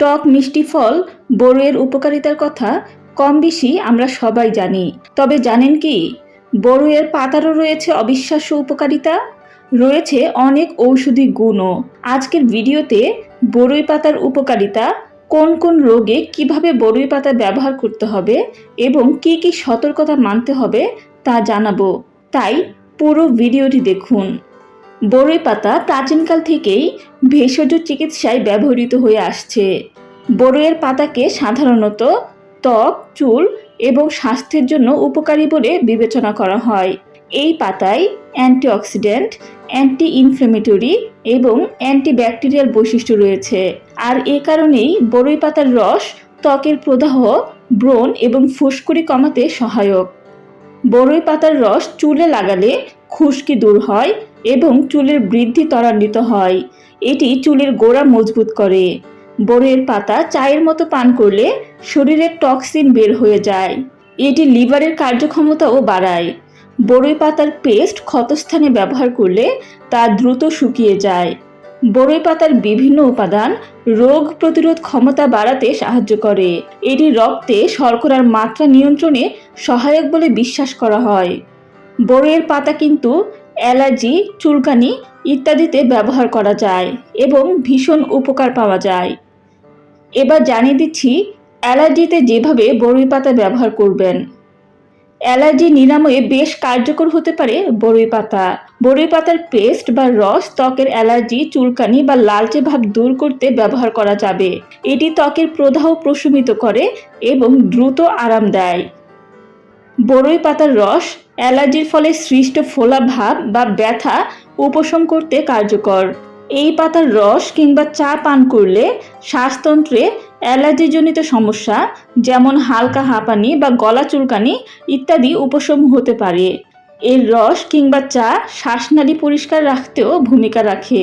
টক মিষ্টি ফল বড়ইয়ের উপকারিতার কথা কম বেশি আমরা সবাই জানি। তবে জানেন কি বড়ইয়ের পাতারও রয়েছে অবিশ্বাস্য উপকারিতা, রয়েছে অনেক ঔষধি গুণও। আজকের ভিডিওতে বড়ই পাতার উপকারিতা, কোন কোন রোগে কীভাবে বড়ই পাতা ব্যবহার করতে হবে এবং কি কি সতর্কতা মানতে হবে তা জানাব। তাই পুরো ভিডিওটি দেখুন। বড়ই পাতা প্রাচীনকাল থেকেই ভেষজ চিকিৎসায় ব্যবহৃত হয়ে আসছে। বড়ইয়ের পাতাকে সাধারণত ত্বক, চুল এবং স্বাস্থ্যের জন্য উপকারী বলে বিবেচনা করা হয়। এই পাতায় অ্যান্টিঅক্সিডেন্ট অ্যান্টি ইনফ্লেমেটরি এবং অ্যান্টিব্যাকটেরিয়াল বৈশিষ্ট্য রয়েছে। আর এ কারণেই বড়ই পাতার রস ত্বকের প্রদাহ, ব্রণ এবং ফুসকুড়ি কমাতে সহায়ক। বড়ই পাতার রস চুলে লাগালে খুশকি দূর হয় এবং চুলের বৃদ্ধি ত্বরান্বিত হয়। এটি চুলের গোড়া মজবুত করে। বড়ইয়ের পাতা চায়ের মতো পান করলে শরীরের টক্সিন বের হয়ে যায়। এটি লিভারের কার্যক্ষমতাও বাড়ায়। বড়ই পাতার পেস্ট ক্ষতস্থানে ব্যবহার করলে তা দ্রুত শুকিয়ে যায়। বড়ই পাতার বিভিন্ন উপাদান রোগ প্রতিরোধ ক্ষমতা বাড়াতে সাহায্য করে। এটি রক্তে শর্করার মাত্রা নিয়ন্ত্রণে সহায়ক বলে বিশ্বাস করা হয়। বড়ইয়ের পাতা কিন্তু অ্যালার্জি, চুলকানি ইত্যাদিতে ব্যবহার করা যায় এবং ভীষণ উপকার পাওয়া যায়। এবার জানিয়ে দিচ্ছি, অ্যালার্জিতে যেভাবে বড়ই পাতা ব্যবহার করবেন। অ্যালার্জি নিরাময়ে বেশ কার্যকর হতে পারে বড়ই পাতা। বড়ই পাতার পেস্ট বা রস ত্বকের অ্যালার্জি, চুলকানি বা লালচে ভাব দূর করতে ব্যবহার করা যাবে। এটি ত্বকের প্রদাহ প্রশমিত করে এবং দ্রুত আরাম দেয়। বড়ই পাতার রস, অ্যালার্জির ফলে সৃষ্ট ফোলা ভাব বা ব্যথা উপশম করতে কার্যকর। এই পাতার রস কিংবা চা পান করলে শ্বাসতন্ত্রে অ্যালার্জিজনিত সমস্যা, যেমন হালকা হাঁপানি বা গলা চুলকানি ইত্যাদি উপশম হতে পারে। এর রস কিংবা চা শ্বাসনালী পরিষ্কার রাখতেও ভূমিকা রাখে।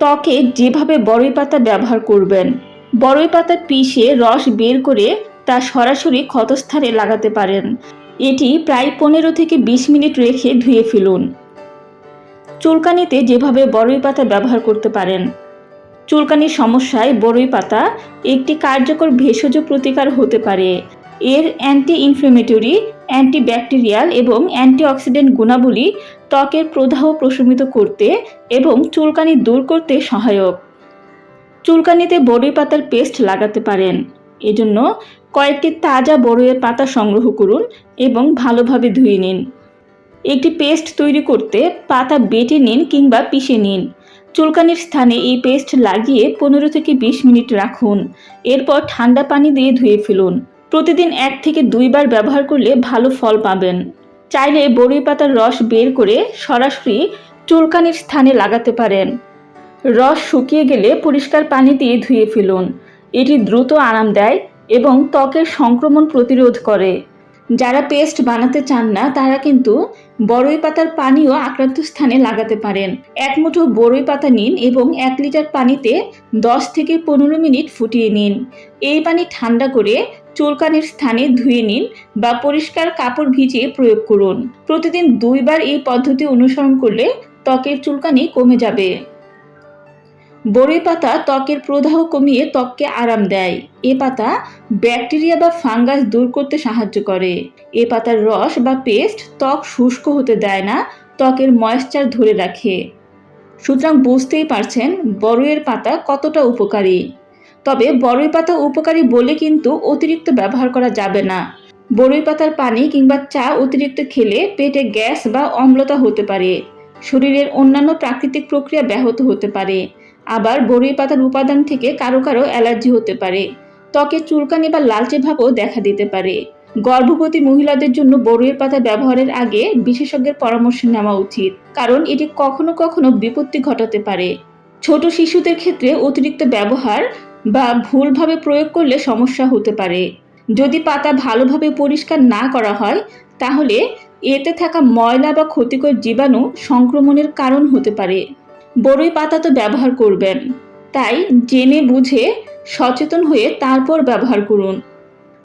ত্বকে যেভাবে বড়ই পাতা ব্যবহার করবেন, বড়ই পাতা পিষে রস বের করে তা সরাসরি ক্ষতস্থানে লাগাতে পারেন। এটি প্রায় পনেরো থেকে বিশ মিনিট রেখে ধুয়ে ফেলুন। চুলকানিতে যেভাবে বড়ই পাতা ব্যবহার করতে পারেন। চুলকানির সমস্যায় বড়ই পাতা একটি কার্যকর ভেষজ প্রতিকার হতে পারে। এর অ্যান্টি ইনফ্লেমেটরি অ্যান্টিব্যাকটেরিয়াল এবং অ্যান্টিঅক্সিডেন্ট গুণাবলী ত্বকের প্রদাহ প্রশমিত করতে এবং চুলকানি দূর করতে সহায়ক। চুলকানিতে বড়ই পাতার পেস্ট লাগাতে পারেন। এজন্য কয়েকটি তাজা বড়ইয়ের পাতা সংগ্রহ করুন এবং ভালোভাবে ধুয়ে নিন। একটি পেস্ট তৈরি করতে পাতা বেটে নিন কিংবা পিষে নিন। চুলকানির স্থানে এই পেস্ট লাগিয়ে পনেরো থেকে বিশ মিনিট রাখুন। এরপর ঠান্ডা পানি দিয়ে ধুয়ে ফেলুন। প্রতিদিন এক থেকে দুইবার ব্যবহার করলে ভালো ফল পাবেন। চাইলে বড়ি পাতার রস বের করে সরাসরি চুলকানির স্থানে লাগাতে পারেন। রস শুকিয়ে গেলে পরিষ্কার পানি দিয়ে ধুয়ে ফেলুন। এটি দ্রুত আরাম দেয় এবং ত্বকের সংক্রমণ প্রতিরোধ করে। যারা পেস্ট বানাতে চান না, তারা কিন্তু বড়ই পাতার পানিও আক্রান্ত স্থানে লাগাতে পারেন। এক মুঠো বড়ই পাতা নিন এবং এক লিটার পানিতে দশ থেকে পনেরো মিনিট ফুটিয়ে নিন। এই পানি ঠান্ডা করে চুলকানির স্থানে ধুয়ে নিন বা পরিষ্কার কাপড় ভিজিয়ে প্রয়োগ করুন। প্রতিদিন দুইবার এই পদ্ধতি অনুসরণ করলে ত্বকের চুলকানি কমে যাবে। বড়ই পাতা ত্বকের প্রদাহ কমিয়ে ত্বককে আরাম দেয়। এ পাতা ব্যাকটেরিয়া বা ফাঙ্গাস দূর করতে সাহায্য করে। এ পাতার রস বা পেস্ট ত্বক শুষ্ক হতে দেয় না, ত্বকের ময়েশ্চার ধরে রাখে। সুতরাং বুঝতেই পারছেন বড়ইয়ের পাতা কতটা উপকারী। তবে বড়ই পাতা উপকারী বলে কিন্তু অতিরিক্ত ব্যবহার করা যাবে না। বড়ই পাতার পানি কিংবা চা অতিরিক্ত খেলে পেটে গ্যাস বা অম্লতা হতে পারে। শরীরের অন্যান্য প্রাকৃতিক প্রক্রিয়া ব্যাহত হতে পারে। আবার বড়ই পাতার উপাদান থেকে কারও কারও অ্যালার্জি হতে পারে। ত্বকে চুলকানি বা লালচে ভাবও দেখা দিতে পারে। গর্ভবতী মহিলাদের জন্য বড়ইয়ের পাতা ব্যবহারের আগে বিশেষজ্ঞের পরামর্শ নেওয়া উচিত, কারণ এটি কখনো কখনো বিপত্তি ঘটাতে পারে। ছোট শিশুদের ক্ষেত্রে অতিরিক্ত ব্যবহার বা ভুলভাবে প্রয়োগ করলে সমস্যা হতে পারে। যদি পাতা ভালোভাবে পরিষ্কার না করা হয়, তাহলে এতে থাকা ময়লা বা ক্ষতিকর জীবাণু সংক্রমণের কারণ হতে পারে। বড়ই পাতা তো ব্যবহার করবেন। তাই জেনে বুঝে সচেতন হয়ে তারপর ব্যবহার করুন।